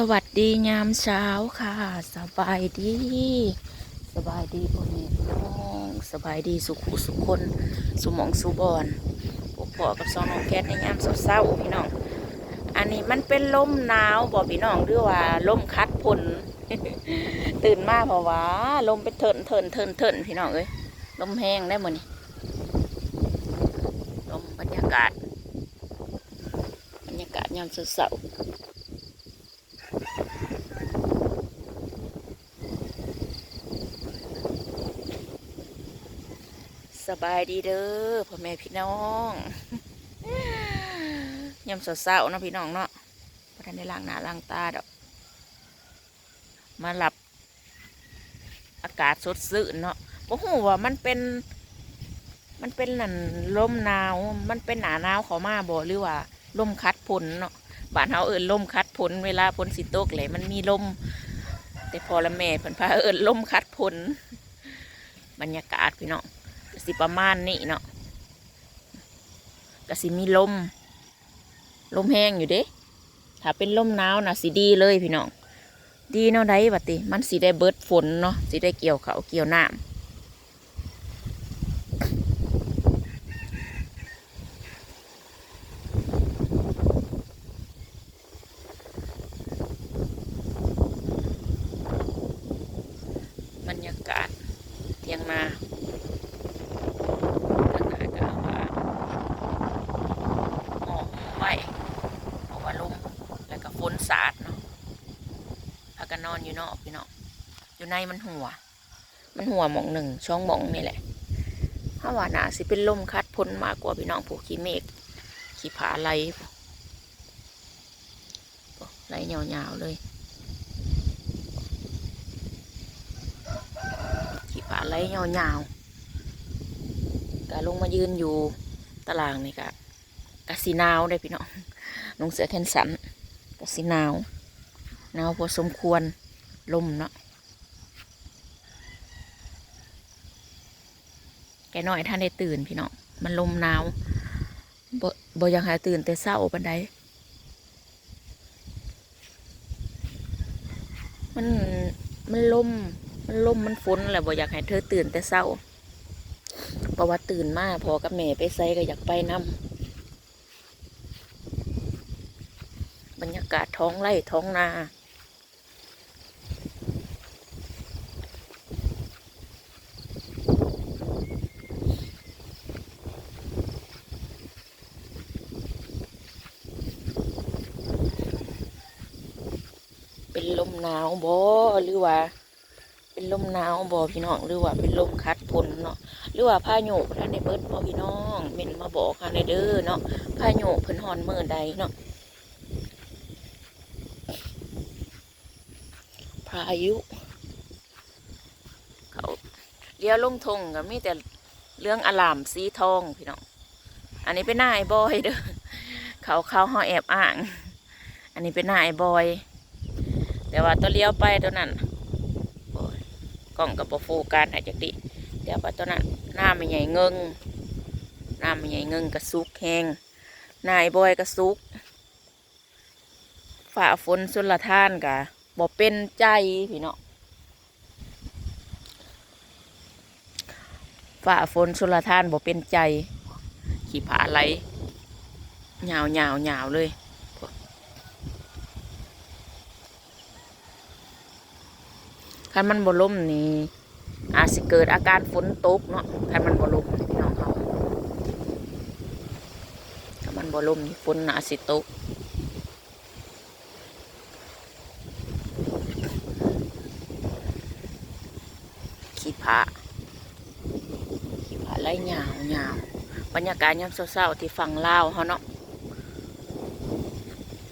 สวัสดียามเช้าค่ะ สบายดี สบายดีพ่อแม่พี่น้องสบายดีสุขุสุคนสุมองสุบอนพวกพ่อกับสองน้องแคทในยามเศร้าๆพี่น้อง อันนี้มันเป็นลมหนาวบอกพี่น้องหรือว่าลมคัดพลตื่นมาเพราะว่าลมเป็นเถินเถินเถินเถินพี่น้องเอ้ยลมแห้งได้หมดนี่ลมบรรยากาศ บรรยากาศยามเศร้าๆ สบายดีเด้อพ่อแม่พี่น้องยำเศร้าเนาะพี่น้องเนาะพอทันได้ล้างหน้าล้างตาดอกมาหลับอากาศสดชื่นเนาะบ่ฮู้ว่ามันเป็น มันเป็นนั่นลมหนาว มันเป็นหนาหนาวเขามาบ่หรือว่าลมคัดผลเนาะบ้านเฮาเอิ้นลมคัดผลเวลาฝนสิตกเลยมันมีลม แต่พอละแม่เพิ่นพาเอิ้นลมคัดผลบรรยากาศพี่น้อง สิประมาณนี้เนาะก็สิมีลม ลมแห้งอยู่เด้ ถ้าเป็นลมหนาวนะสิดีเลยพี่น้อง ดีเนาะได้บัดติ มันสิได้เบิดฝนเนาะสิได้เกี่ยวเขาเกี่ยวน้ำบรรยากาศเที่ยงนา ทางหน้าก็ว่าหอมไว้เพราะว่าลมแล้วก็ฝนสาดเนาะพากันน อยู่นอกพี่เนาะอยู่ในมันหัว มันหัวหมองหนึ่งช่องหมองนี่แหละถ้าว่าหนาสิเป็นลมคัดพ้นมากกว่าพี่น้องผูกขี้เมฆขี้ผาไหลโอ้ไหลยาวๆเลยขี้ผาไหลยาวๆก็ลงมายืนอยู่ตารางนี่กะกะสีนาวได้พี่น้องลงเสือแขนสันกะสีนาวหนาวพอสมควร ลมเนาะแกน้อยท่านได้ตื่นพี่น้องมันลมหนาวบ่บ่อยังหาตื่นแต่เศร้าปันใดมันมันลมมันลมมันฝนแหละบ่อยากให้เธอตื่นแต่เศร้าเพราะว่าตื่นมาพอกับแม่ไปไซก็อยากไปนำบรรยากาศท้องไร่ท้องนา เป็นลม หนาวบ่หรือว่า เป็นลมหนาวบ่พี่น้องหรือว่าเป็นลมคัดพลเนาะหรือว่าพายุท่านในเบิดบ่พี่น้องเม่นมาบอกค่ะในเด้อเนาะพายุเพิ่นฮอนเมื่อใดเนาะพายุเขาเลี้ยวลงทงก็มีแต่เรื่องอลามสีทองพี่น้องอันนี้เป็นหน้าไอ้บอยเด้อเขาเขาเฮาแอบอ้าง อันนี้เป็นหน้าไอ้บอย แต่ว่าตัวเลี้ยวไปตัวนั้นกล้องกับโฟกัสอาจจะดิเดี๋ยวไปตัวนั้นหน้ามันใหญ่เงิงหน้ามันใหญ่เงิงกระซุกแหงนายบอยกระซุกฝ่าฝนสุลทานกะบ่เป็นใจพี่เนาะฝ่าฝนสุลทานบ่เป็นใจ ขี่ผาไหลยาวยาวยาวเลย คันมันบ่ล่มนี่อาจสิเกิดอาการฝนตกเนาะถ้ามันบ่ลมพี่น้องเขาถ้ามันบ่ลมนี่ฝนอาจสิตกขี้ผาขี้ผาไหลยาวยาวบรรยากาศยามเศร้าๆที่ฝั่งลาวเขาเนาะ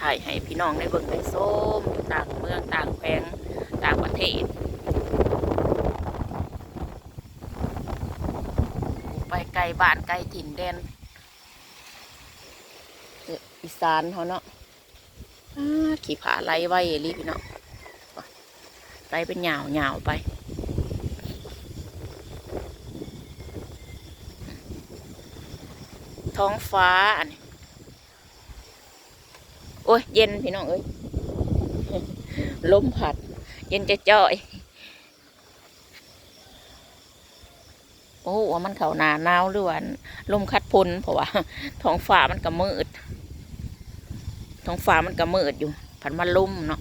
ถ่ายให้พี่น้องได้เบิ่งได้ส้มต่างเมืองต่างแขวงต่างประเทศ ไปไกล บ้านไกลถิ่นแดนเอ่ออีสานเขาเนาะอ้าขี่ผาไล่ไว้รีพี่เนาะไล่เป็นหยาวหยาวไปท้องฟ้าอันนี้โอ้ยเย็นพี่น้องเอ้ยลมผัด เย็นจะจ่อย โอ้ว่ามันเขาหนาหนาวหรือว่าลมคัดพลเพราะว่าท้องฟ้ามันก็มืดท้องฟ้ามันก็มืดอยู่ผันมาลมเนาะ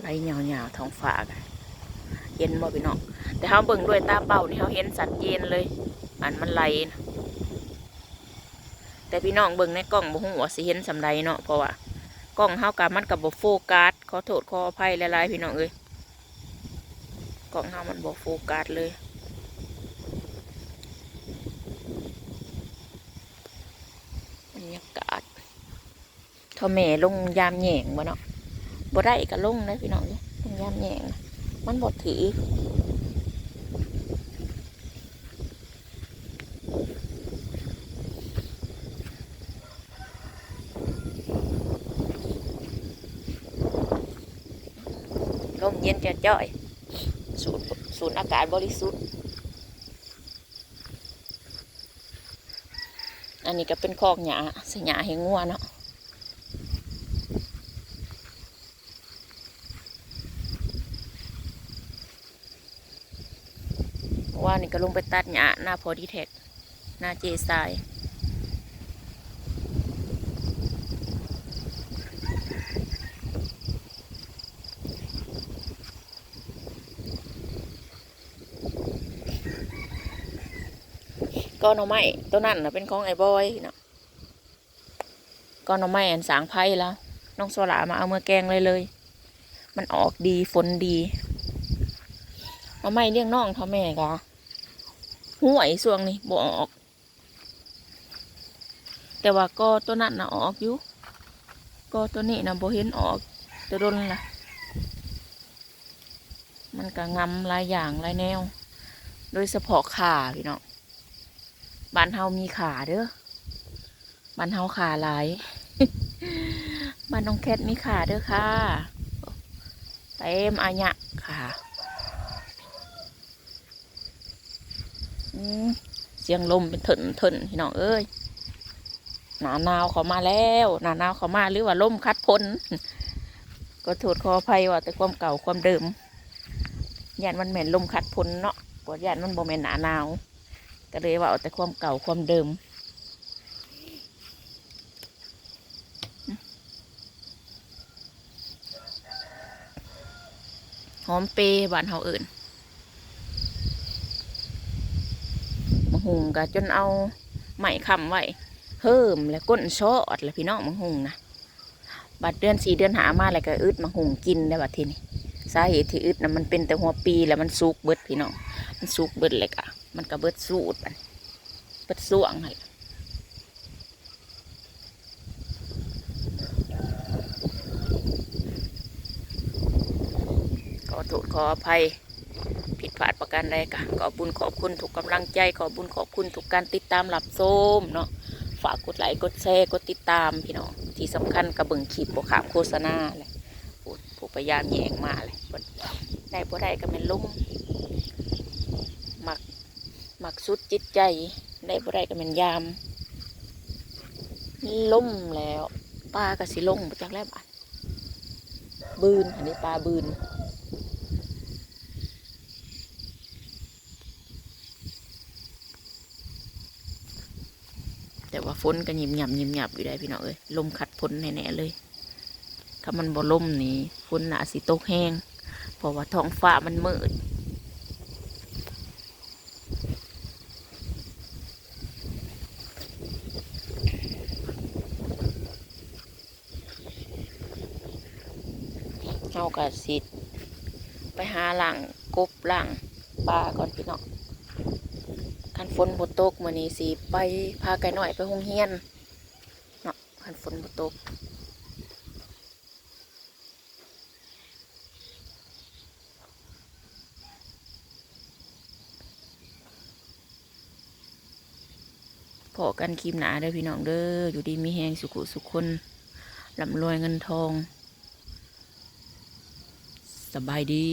ไหลเหงาๆท้องฟ้ากันเย็นบ่พี่น้องแต่เขาเบิ่งด้วยตาเป่านี่เขาเห็นสัตว์เย็นเลย อันมันไหลนะ แต่พี่น้องเบิ่งในกล้องบ่ฮู้ว่าสิเห็นสำใดเนาะเพราะว่ากล้องเฮากับมันกับบ่โฟกัสขอโทษขออภัยหลายๆพี่น้องเอ้ยกล้องเฮามันบ่โฟกัสเลยบรรยากาศท่าแม่ลงยามแหย่งบ่เนาะบ่ได้ก็ลงนะพี่น้องเอ้ยลงยามแหย่งมันบ่ถือ เย็นจะจ้อยสูดสูดอากาศบริสุทธิ์ อันนี้ก็เป็นคอกหยาสหยาให้งัวเนาะว่านี่ก็ลงไปตัดหยาหน้าพอดีแท็กหน้าเจสาย ก้อนหน่อไม้ตัวนั้นนะเป็นของไอ้บอยเนาะก้อนหน่อไม้อันสางไพ่แล้วน้องโซลามาเอามือแกงเลยเลย มันออกดีฝนดีหน่อไม้เลี้ยงน้องเท่าแม่กะห่วยส่วงนี้บ่ออก แต่ว่าก็ตัวนั้นนะออกอยู่ก็ตัวนี้นะบ่เห็นออกตัวดนล่ะ มันก็งำหลายอย่างหลายแนว โดยเฉพาะขาพี่น้อง บ้านเฮามีขาเด้อบ้านเฮาขาหลายบ้านน้องแคทมีขาเด้อค่ะเต็มอาญะค่ะเสียงลมเป็นเถินเถินพี่น้องเอ้ยหนาหนาวเขามาแล้วหนาหนาวเขามาหรือว่าลมคัดพ้นก็โทษขออภัยว่าแต่ความเก่าความเดิมยันมันเหม็นลมคัดพ้นเนาะปวดยันมันบ่แม่นหนาหนาว ก็เลยว่าเอาแต่ความเก่าความเดิมหอมเปย์บ้านเฮาเอื่นมะฮุงก็จนเอาไหม้ค้ำไว้เพิ่มแล้วก้นซอดแล้วพี่น้องมะฮุงนะบัดเดือนสี่เดือนหามาแล้วก็อึดมะฮุงกินได้บัดทีนี้ สาเหตุที่อึดนะมันเป็นแต่หัวปีแล้วมันสุกเบิดพี่น้องมันสุกเบิดเลยกะมันก็เบิดสูดมันเบิดส่วงหั่นขอโทษขออภัยผิดพลาดประการใดกะขอบุญขอบคุณทุกกำลังใจ ขอบุญขอบคุณทุกการติดตามรับชมเนาะฝากกดไลค์กดแชร์กดติดตามพี่น้องที่สำคัญกระเบิ่งคลิปบขามโฆษณาเลย พยายามแยงมาเลยบ่ได้บ่ได้ก็เป็นลุ่มมักหมักสุดจิตใจ ได้บ่ได้ก็เป็นยามล่มแล้วปลาก็สิลงมาจากแล้วบาดบืนอันนี้ปลาบืนแต่ว่าฝนก็ยิมหยับยิมหยับอยู่ได้พี่น้องเอ้ยลมคัดฝนแน่ๆเลย ถ้ามันบ่ล่มนี่ฝนหนาสิตกแห้งเพราะว่าท้องฟ้ามันมืดเอากระสิไปหาหลังกบหลังปลาก่อนพี่น้องคันฝนบ่ตกมื้อนี้สิไปพาไก่หน่อยไปโรงเรียนเนาะคันฝนบ่ตก พอกันคลิปหนาเด้อพี่น้องเด้ออยู่ดีมีแหงสุขุสุขคนลำรวยเงินทอง สบายดี